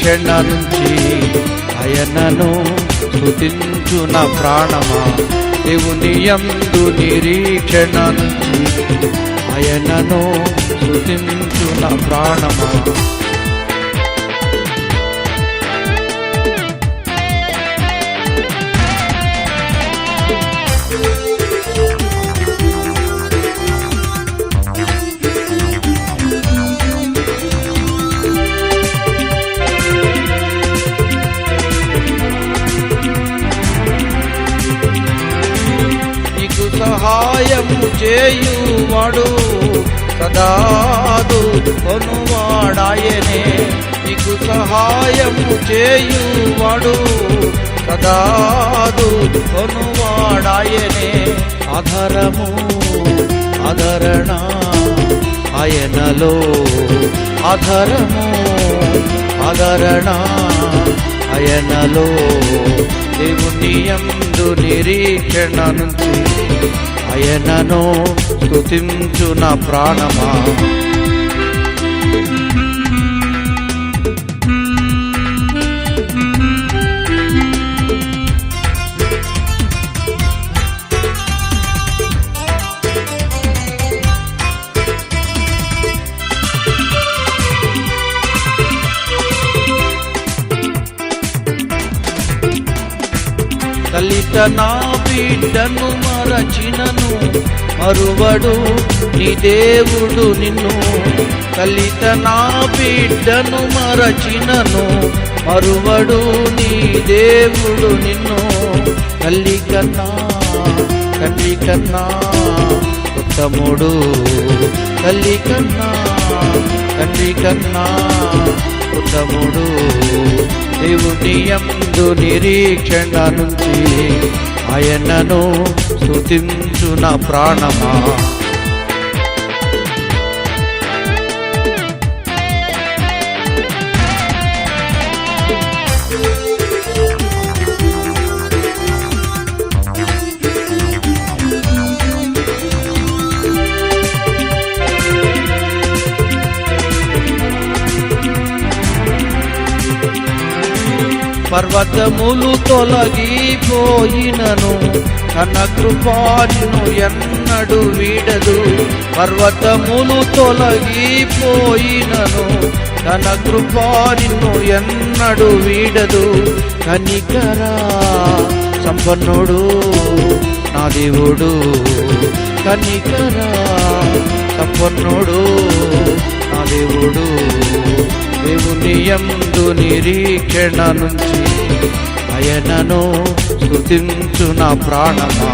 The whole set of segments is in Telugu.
క్షణ నుంచి ఆయనను స్తుతించు నా ప్రాణమా దేవునియందు నిరీక్షణ నుంచి ఆయనను స్తుతించు నా ప్రాణమా? కాదు కొనువాడాయనే నీకు సహాయము చేయువాడు. కదాదు కొనువాడాయనే ఆధారము ఆదరణ ఆయనలో. ఆధారము ఆదరణ ఆయనలో. దేవుని ఎందు నిరీక్షణ నుంచి ఆయనను స్థుతించు నా ప్రాణమా? కలిత నా బిడ్డను మరచినను. మరువడు నీ దేవుడు నిన్ను. కలిత నా బిడ్డను మరచినను. మరువడు నీ దేవుడు నిన్ను. తల్లి కన్నా తల్లి కన్నా ఉత్తముడు. తల్లి కన్నా తండ్రి కన్నా ఉత్తముడు. దేవుని ఎందు నిరీక్షణ నుంచి ఆయనను స్తుతించు నా ప్రాణమా? పర్వతములు తొలగిపోయినను. తన కృపాను ఎన్నడు వీడదు. పర్వతములు తొలగిపోయినను. తన కృపాను ఎన్నడు వీడదు. కనికరా సంపన్నుడు నా దేవుడు. కనికరా సంపన్నుడు నా దేవుడు. దేవుని ఎందు నిరీక్షణ నుంచి ఆయనను స్థుతించు నా ప్రాణమా?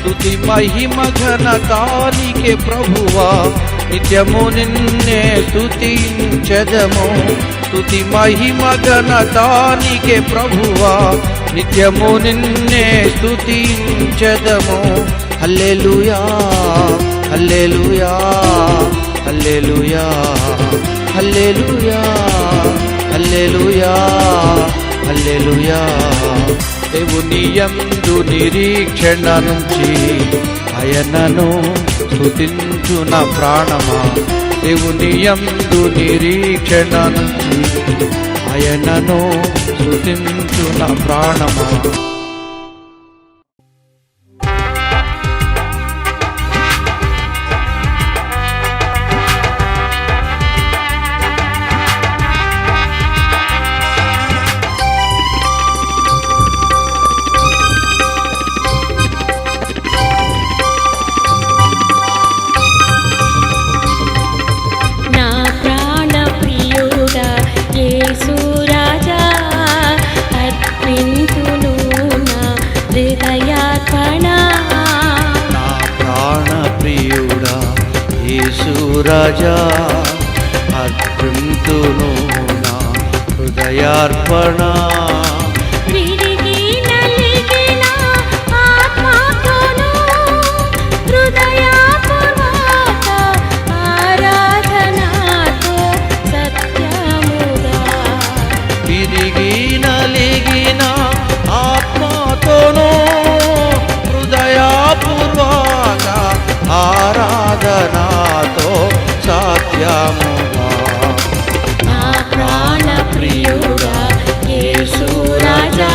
స్థుతి మహిమ ఘనతానికే ప్రభువా. నిత్యము నిన్నే స్థుతించదము. స్థుతి మహిమ ఘనతానికే ప్రభువా. నిత్యము నిన్నే స్థుతించదము. హల్లెలూయా హల్లెలూయా హల్లెలూయా హల్లెలూయా హల్లెలూయా హల్లెలూయా. దేవుని యందు నిరీక్షణ నుంచి ఆయనను స్థుతించున ప్రాణమా. దేవుని యందు నిరీక్షణ నుంచి ఆయనను స్థుతించున ప్రాణమా. ప్రియుడా యేసురాజా అర్పింతును నా హృదయార్పణ. సత్యముగా నా ప్రాణ ప్రియుడా యేసు రాజా.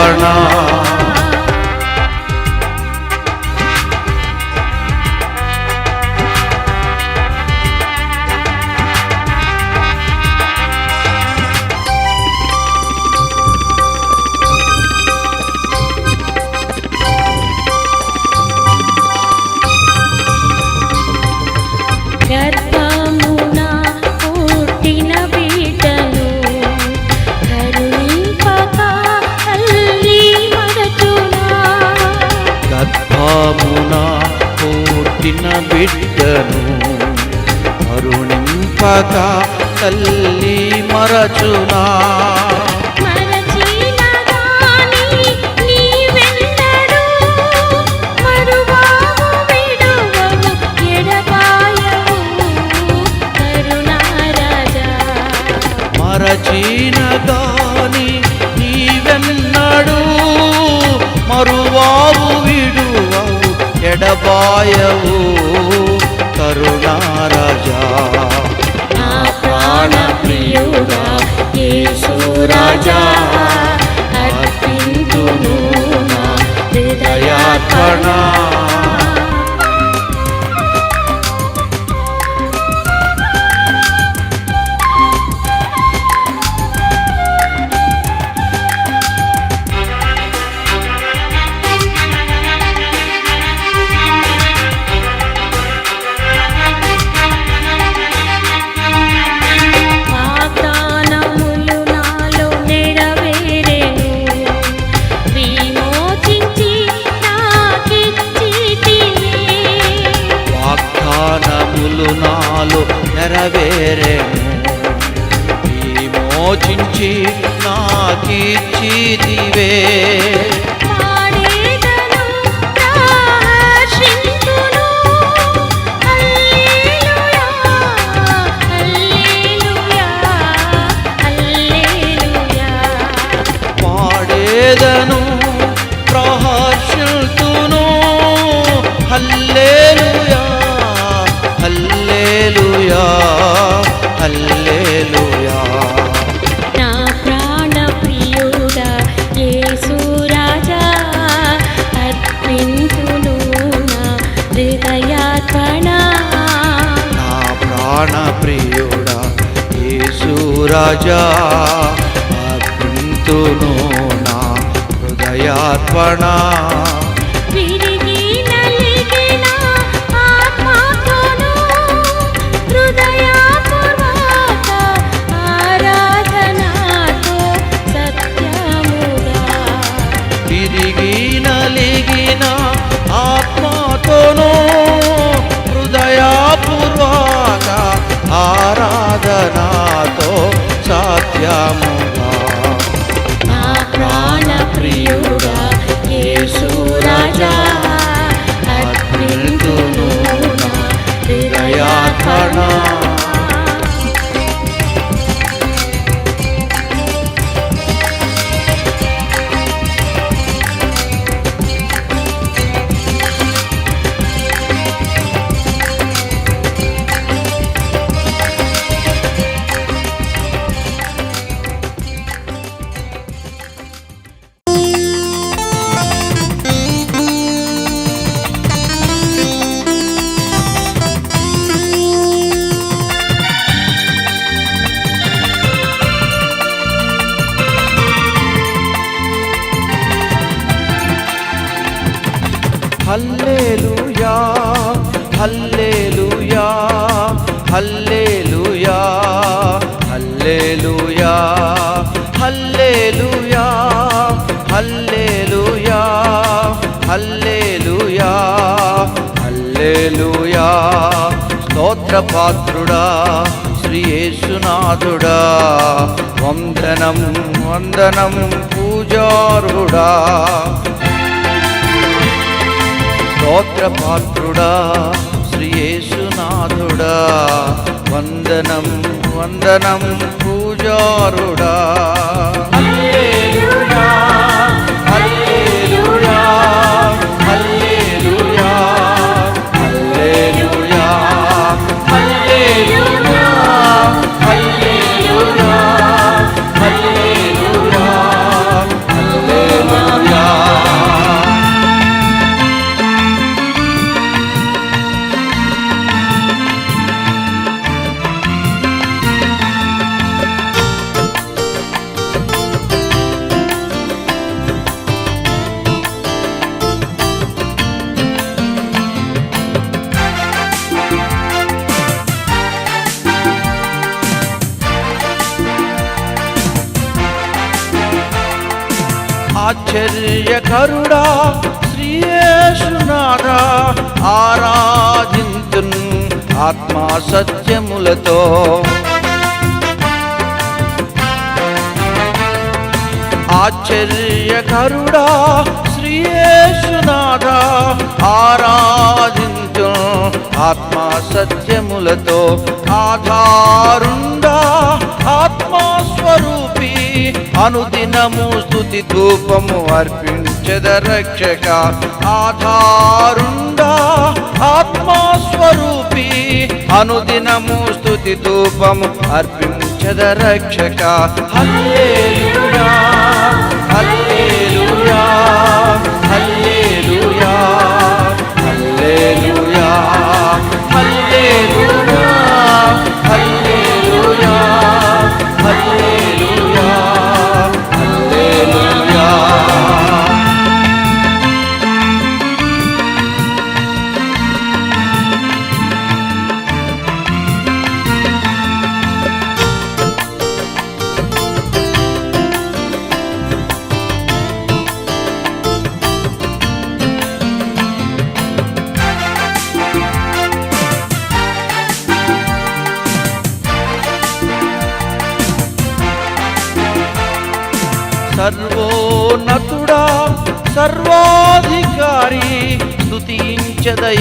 హృదయార్పణ గర్భమున పుట్టిన బిడ్డను కరుణింపక తల్లి మరచునా? మరచిన గాని నీవెన్నడూ మరువావు విడు. ఎడబాయవు కరుణారాజా నా ప్రాణ ప్రియుడా యేసు రాజా. నాలో నెరవేరెను విమోచించి హల్లెలూయా హల్లెలూయా పాడేదను ప్రహర్షితును. హల్లేలుయా హల్లేలుయా హల్లేలుయా. నా ప్రాణ ప్రియుడా యేసు రాజా అర్పింతును నా హృదయార్పణ. నా ప్రాణ ప్రియుడా యేసు రాజా అర్పింతును నా హృదయార్పణ. కొను హృదయపూర్వక ఆరాధనాతో. పాత్రుడా శ్రీయేసునాథుడా వందనం వందనం పూజారుడా. స్తోత్ర పాత్రుడా శ్రీయేసునాథుడా వందనం వందనం పూజారుడా. కరుడా శ్రీయేసునాథ ఆరాధింతున్ ఆత్మా సత్యములతో. ఆశ్చర్యకరుడా శ్రీయేసునాథ ఆరాధించు ఆత్మా సత్యములతో. ఆధారుండా ఆత్మాస్వరూపి అనుదినము స్థుతి ధూపము అర్పి రక్షక ఆధారుండా ఆత్మస్వరూపి అనుదినము స్థుతి ధూపము అర్పించదరక్షక హల్లే హల్లే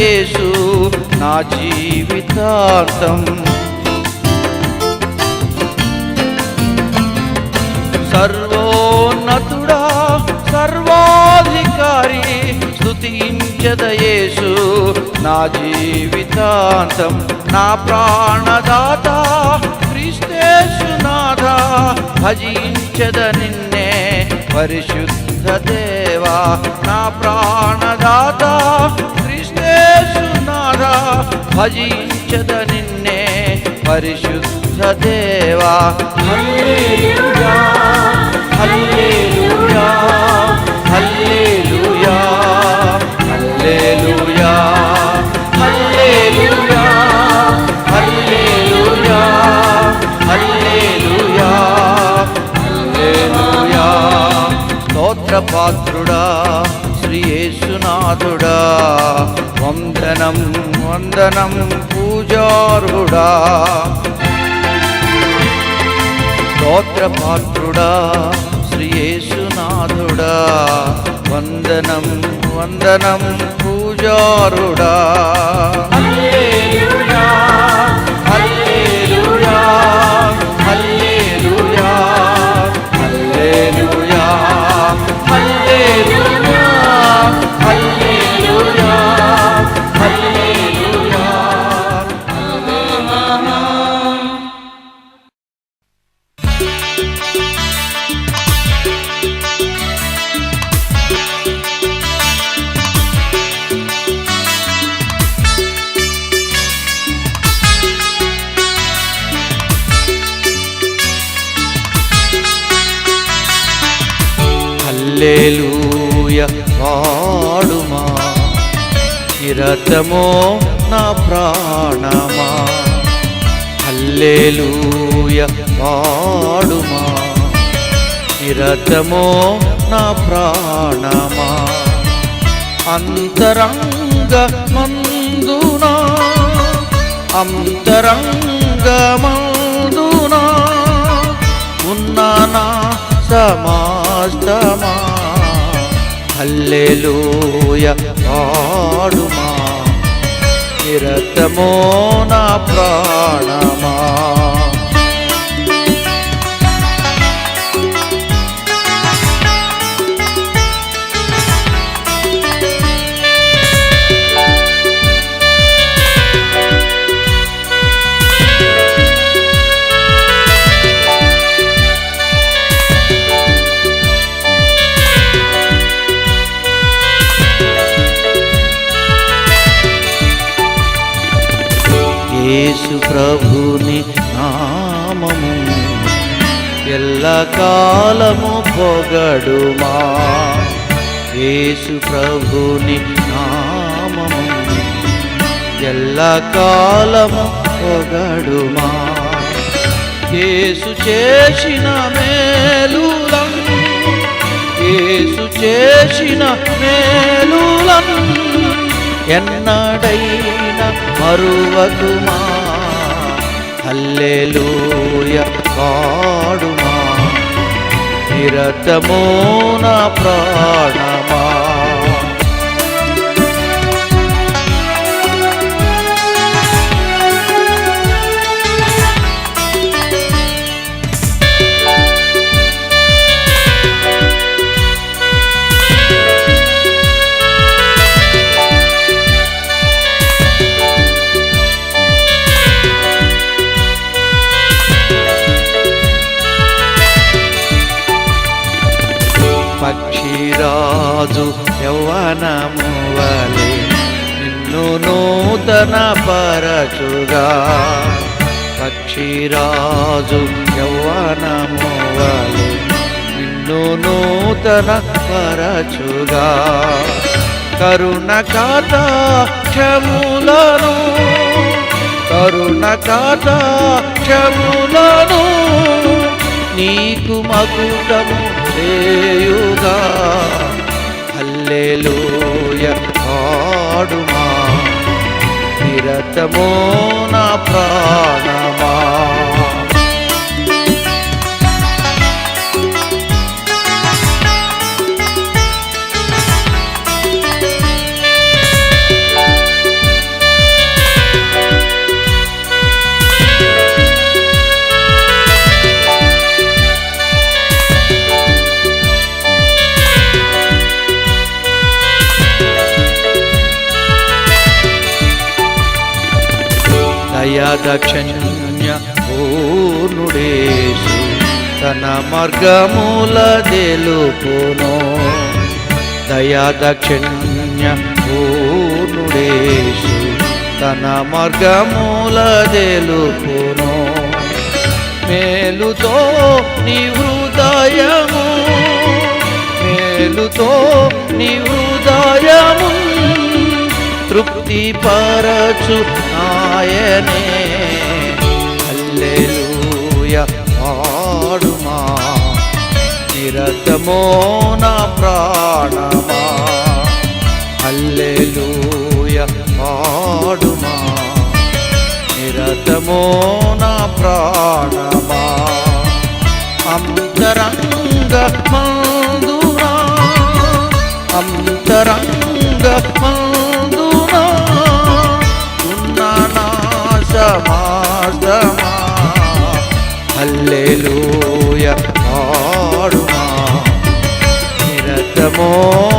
యేసు నా జీవితార్థం సర్వోన్నతుడా సర్వాధికారి స్తుతించదయేసు నా జీవితాంతం. నా ప్రాణదాత క్రిస్తేసునాథ భజించద నిన్నే పరిశుద్ధ దేవా. నా ప్రాణదాత భజించద నిన్నే పరిశుద్ధ దేవా. హల్లెలూయా హల్లెలూయా హల్లెలూయా హల్లెలూయా హల్లెలూయా హల్లెలూయా హల్లెలూయా హల్లెలూయా. స్తోత్రపాత్రుడా శ్రీ యేసునాథుడా వందనం వందనం పూజారుడా. స్తోత్రపాత్రుడా శ్రీయేసునాథుడా. వందనం వందనం పూజారుడా. హల్లెలూయ పాడుమా నిరతమో నా ప్రాణమా? హల్లేలూయ పాడుమా? నిరతమో నా ప్రాణమా? అంతరంగ మందునా? అంతరంగ మందునా? ఉన్నానా సమాస్తమా? హల్లెలూయ పాడుమా. నిరతమో నా ప్రాణమా. కాలము పొగడుమా. యేసు చేసిన మేలులం యేసు చేసిన మేలులం ఎన్నడైన మరువకుమా. హల్లెలూయ పాడుమా. నిరతమో నా ప్రాణమా. పక్షిరాజు యవ్వనము నిన్ను నూతన పరచుగా. కరుణ కాత క్షములను కరుణ కాత క్షములను నీకు మకుటము చేయుగా. హల్లెలూయ పాడుమా. నిరతమో నా ప్రాణమా? దయాదక్షిణ్య పూర్ణుడేసు తన మార్గముల తెలుపును దయా దయాదక్షిణ్య పూర్ణుడేసు తన మార్గముల తెలుపును మేలుతో నీ హృదయము మేలుతో నీ హృదయము తృప్తి పరచు నాయనే. అల్లెలూయ ఆడుమా నిరతమో నా ప్రాణమా. అల్లెలూయ ఆడుమా నిరతమో నా ప్రాణమా. అంతరంగమా హల్లెలూయ పాడుమా నిరతమో